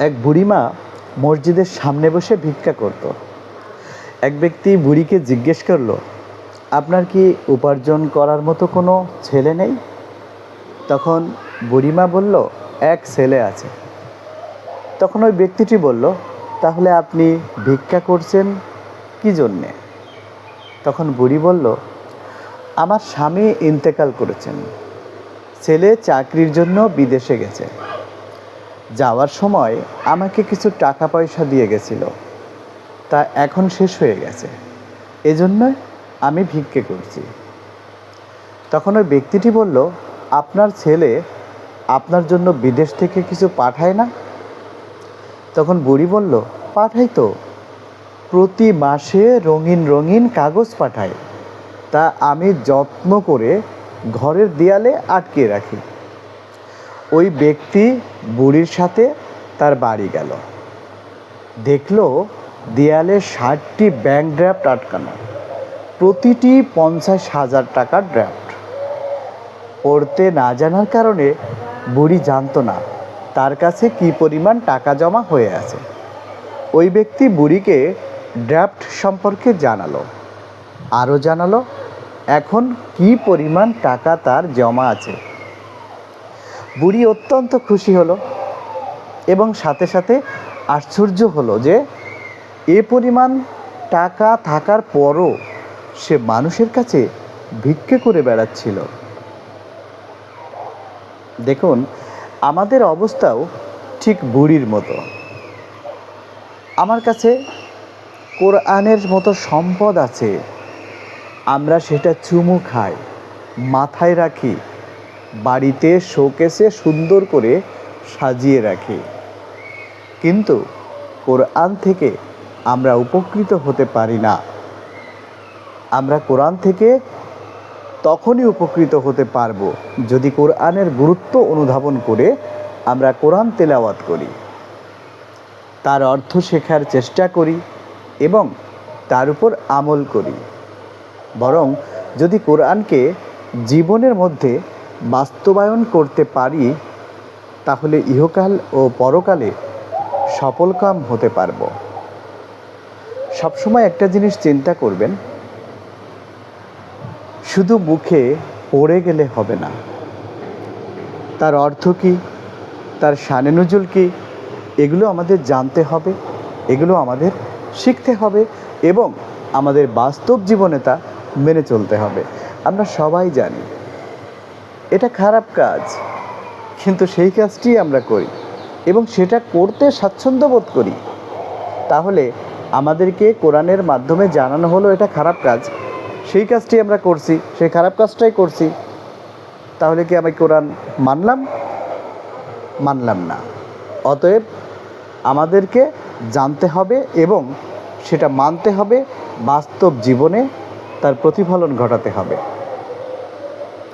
এক বুড়িমা মসজিদের সামনে বসে ভিক্ষা করত। এক ব্যক্তি বুড়িকে জিজ্ঞেস করল, আপনার কি উপার্জন করার মতো কোনো ছেলে নেই? তখন বুড়িমা বলল, এক ছেলে আছে। তখন ওই ব্যক্তিটি বলল, তাহলে আপনি ভিক্ষা করছেন কি জন্যে? তখন বুড়ি বলল, আমার স্বামী ইন্তেকাল করেছেন। ছেলে চাকরির জন্য বিদেশে গেছে। যাওয়ার সময় আমাকে কিছু টাকা পয়সা দিয়ে গেছিল। তা এখন শেষ হয়ে গেছে। এজন্যই আমি ভিক্ষে করছি। তখন ওই ব্যক্তিটি বলল, আপনার ছেলে আপনার জন্য বিদেশ থেকে কিছু পাঠায় না? তখন বুড়ি বলল, পাঠাই তো। প্রতি মাসে রঙিন রঙিন কাগজ পাঠায়। তা আমি যত্ন করে ঘরের দেয়ালে আটকে রাখি। ওই ব্যক্তি বুড়ির সাথে তার বাড়ি গেল। দেখল দেয়ালে ষাটটি ব্যাংক ড্রাফট আটকানো। প্রতিটি পঞ্চাশ হাজার টাকার ড্রাফট পড়তে না জানার কারণে বুড়ি জানতো না তার কাছে কি পরিমাণ টাকা জমা হয়ে আছে। ওই ব্যক্তি বুড়িকে ড্রাফট সম্পর্কে জানালো। আরও জানালো, এখন কি পরিমাণ টাকা তার জমা আছে? বুড়ি অত্যন্ত খুশি হলো এবং সাথে সাথে আশ্চর্য হলো যে এ পরিমাণ টাকা থাকার পরও সে মানুষের কাছে ভিক্ষে করে বেড়াচ্ছিল। দেখুন, আমাদের অবস্থাও ঠিক বুড়ির মতো। আমার কাছে কোরআনের মতো সম্পদ আছে। আমরা সেটা চুমু খাই, মাথায় রাখি বাড়িতে শোকেসে সুন্দর করে সাজিয়ে রাখি। কিন্তু কোরআন থেকে আমরা উপকৃত হতে পারি না। আমরা কোরআন থেকে তখনই উপকৃত হতে পারব যদি কোরআনের গুরুত্ব অনুধাবন করে আমরা কোরআন তেলাওয়াত করি। তার অর্থ শেখার চেষ্টা করি এবং তার উপর আমল করি। বরং যদি কোরআনকে জীবনের মধ্যে বাস্তবায়ন করতে পারি, তাহলে ইহকাল ও পরকালে সফলকাম হতে পারব। সবসময় একটা জিনিস চিন্তা করবেন, শুধু মুখে পড়ে গেলে হবে না। তার অর্থ কী? তার শানে কি? এগুলো আমাদের জানতে হবে, এগুলো আমাদের শিখতে হবে এবং আমাদের বাস্তব জীবনে তা মেনে চলতে হবে। আমরা সবাই জানি এটা খারাপ কাজ। কিন্তু সেই কাজটি আমরা করি এবং সেটা করতে স্বাচ্ছন্দ্য বোধ করি। তাহলে আমাদেরকে কোরআনের মাধ্যমে জানানো হলো এটা খারাপ কাজ। সেই কাজটি আমরা করছি, সেই খারাপ কাজটাই করছি। তাহলে কি আমি কোরআন মানলাম? মানলাম না। অতএব আমাদেরকে জানতে হবে এবং সেটা মানতে হবে, বাস্তব জীবনে তার প্রতিফলন ঘটাতে হবে।